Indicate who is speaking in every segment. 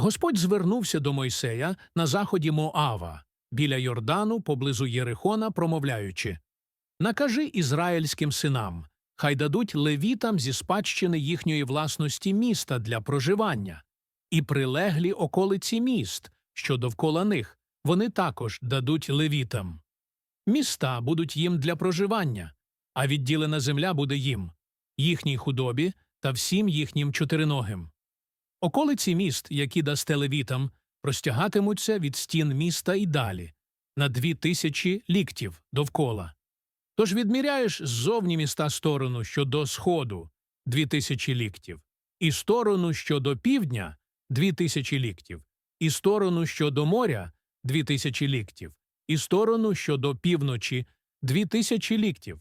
Speaker 1: Господь звернувся до Мойсея на заході Моава, біля Йордану, поблизу Єрихона, промовляючи Накажи ізраїльським синам, хай дадуть левітам зі спадщини їхньої власності міста для проживання, і прилеглі околиці міст, що довкола них, вони також дадуть левітам. Міста будуть їм для проживання, а відділена земля буде їм, їхній худобі та всім їхнім чотириногим. Околиці міст, які дасте левітам, простягатимуться від стін міста і далі, на дві тисячі ліктів довкола. Тож відміряєш ззовні міста сторону, що до сходу дві тисячі ліктів, і сторону, що до півдня дві тисячі ліктів, і сторону, що до моря дві тисячі ліктів, і сторону, що до півночі дві тисячі ліктів.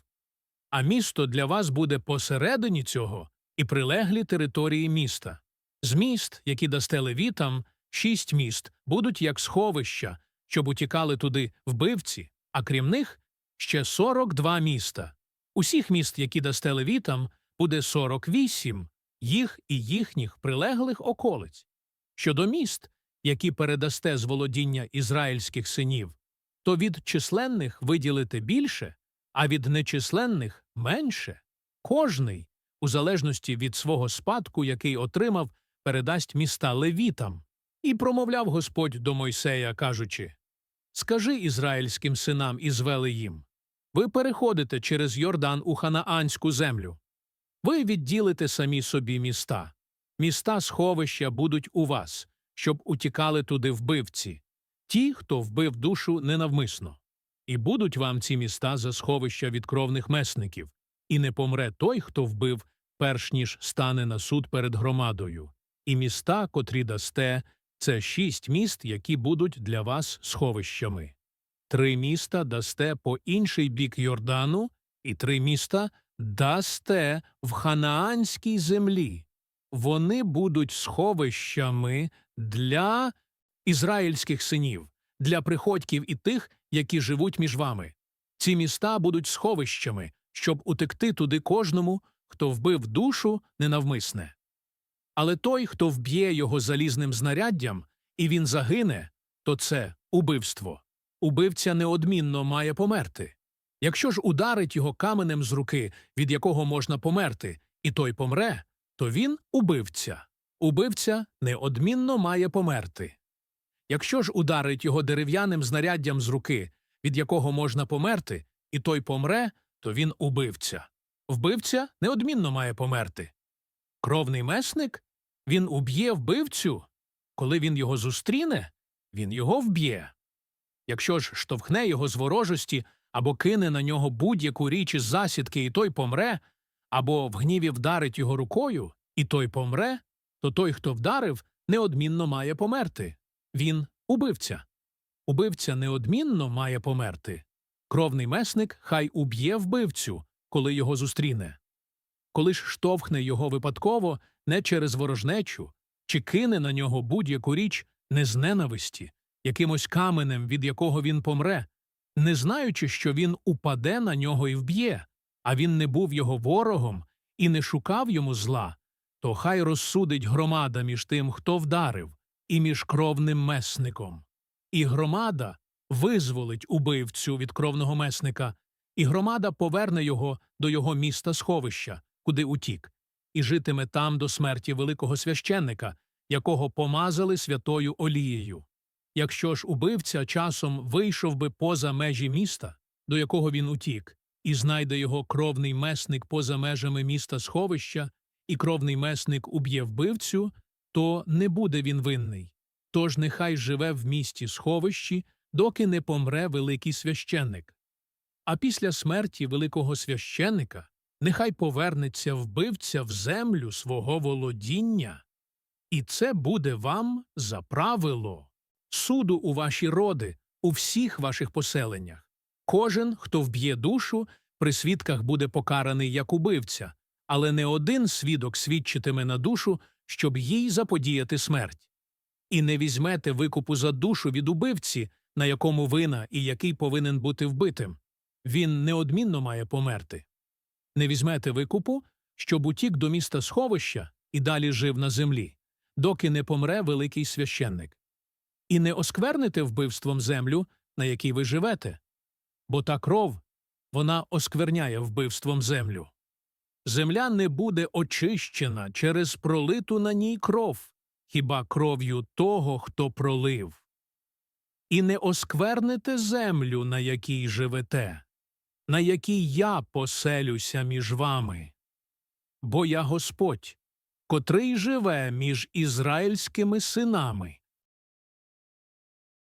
Speaker 1: А місто для вас буде посередині цього і прилеглі території міста. З міст, які дасте левітам, шість міст будуть як сховища, щоб утікали туди вбивці, а крім них ще 42 міста. Усіх міст, які дасте левітам, буде 48, їх і їхніх прилеглих околиць. Щодо міст, які передасте з володіння ізраїльських синів, то від численних виділите більше, а від нечисленних менше. Кожний, у залежності від свого спадку, який отримав, передасть міста левітам. І промовляв Господь до Мойсея, кажучи Скажи ізраїльським синам і звели їм ви переходите через Йордан у ханаанську землю. Ви відділите самі собі міста. Міста сховища будуть у вас, щоб утікали туди вбивці, ті, хто вбив душу ненавмисно. І будуть вам ці міста за сховища від кровних месників, і не помре той, хто вбив, перш ніж стане на суд перед громадою. І міста, котрі дасте, це шість міст, які будуть для вас сховищами. Три міста дасте по інший бік Йордану, і три міста дасте в ханаанській землі. Вони будуть сховищами для ізраїльських синів, для приходьків і тих, які живуть між вами. Ці міста будуть сховищами, щоб утекти туди кожному, хто вбив душу ненавмисне. Але той, хто вб'є його залізним знаряддям, і він загине, то це убивство. Убивця неодмінно має померти. Якщо ж ударить його каменем з руки, від якого можна померти, і той помре, то він убивця. Убивця неодмінно має померти. Якщо ж ударить його дерев'яним знаряддям з руки, від якого можна померти, і той помре, то він убивця. Вбивця неодмінно має померти. Кровний месник він уб'є вбивцю. Коли він його зустріне, він його вб'є. Якщо ж штовхне його з ворожості або кине на нього будь-яку річ із засідки, і той помре, або в гніві вдарить його рукою, і той помре, то той, хто вдарив, неодмінно має померти. Він убивця. Убивця неодмінно має померти. Кровний месник хай уб'є вбивцю, коли його зустріне. Коли ж штовхне його випадково, не через ворожнечу, чи кине на нього будь-яку річ не з ненависті, якимось каменем, від якого він помре, не знаючи, що він упаде на нього і вб'є, а він не був його ворогом і не шукав йому зла, то хай розсудить громада між тим, хто вдарив, і між кровним месником. І громада визволить убивцю від кровного месника, і громада поверне його до його міста сховища, куди утік, і житиме там до смерті великого священника, якого помазали святою олією. Якщо ж убивця часом вийшов би поза межі міста, до якого він утік, і знайде його кровний месник поза межами міста сховища, і кровний месник уб'є вбивцю, то не буде він винний. Тож нехай живе в місті сховищі, доки не помре великий священник. А після смерті великого священника нехай повернеться вбивця в землю свого володіння, і це буде вам за правило суду у ваші роди, у всіх ваших поселеннях. Кожен, хто вб'є душу, при свідках буде покараний як убивця, але не один свідок свідчитиме на душу, щоб їй заподіяти смерть. І не візьмете викупу за душу від убивці, на якому вина і який повинен бути вбитим. Він неодмінно має померти. Не візьмете викупу, щоб утік до міста сховища і далі жив на землі доки не помре великий священник. І не оскверните вбивством землю, на якій ви живете, бо та кров вона оскверняє вбивством землю. Земля не буде очищена через пролиту на ній кров, хіба кров'ю того, хто пролив. І не оскверните землю, на якій живете, на якій я поселюся між вами. Бо я Господь, котрий живе між ізраїльськими синами.